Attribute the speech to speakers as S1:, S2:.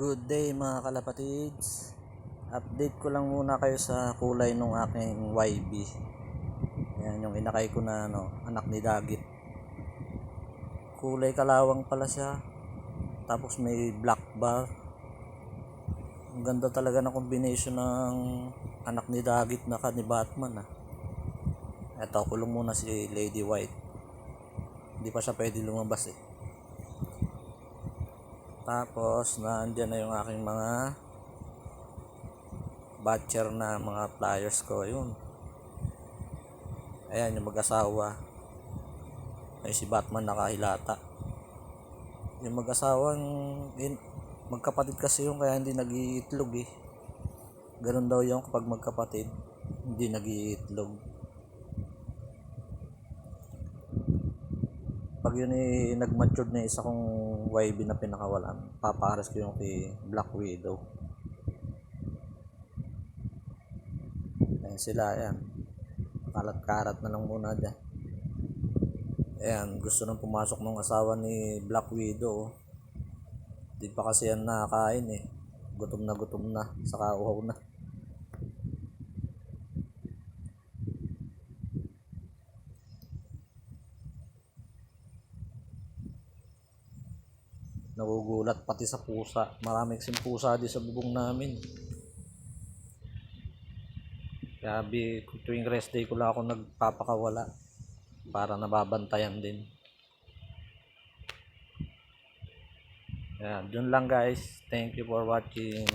S1: Good day mga kalapatids. Update ko lang muna kayo sa kulay ng aking YB. Yan yung inakay ko na ano, anak ni Dagit. Kulay kalawang pala siya. Tapos may black bar. Ang ganda talaga ng combination ng anak ni Dagit na ka ni Batman ah. Eto, kulong muna si Lady White. Hindi pa siya pwede lumabas eh. Tapos, naandyan na yung aking mga batcher na mga flyers ko. Yun. Ayan, yung mag-asawa. Ay, si Batman nakahilata. Yung mag-asawang, yun, magkapatid kasi yung kaya hindi nag-iitlog eh. Ganun daw yung kapag magkapatid, hindi nag-iitlog. pag yun eh, nag-matured na isa kong YB na pinakawalan, papares ko yung kay Black Widow. Ayan sila, ayan. Kalat-karat na lang muna dyan. Ayan, gusto nang pumasok ng asawa ni Black Widow. Di pa kasi yan nakakain eh. Gutom na gutom na, saka uhaw na. Nagugulat pati sa pusa. Marami kasing pusa di sa bubong namin. Bi, tuwing rest day ko lang ako nagpapakawala para nababantayan din. Yan, dun lang guys. Thank you for watching.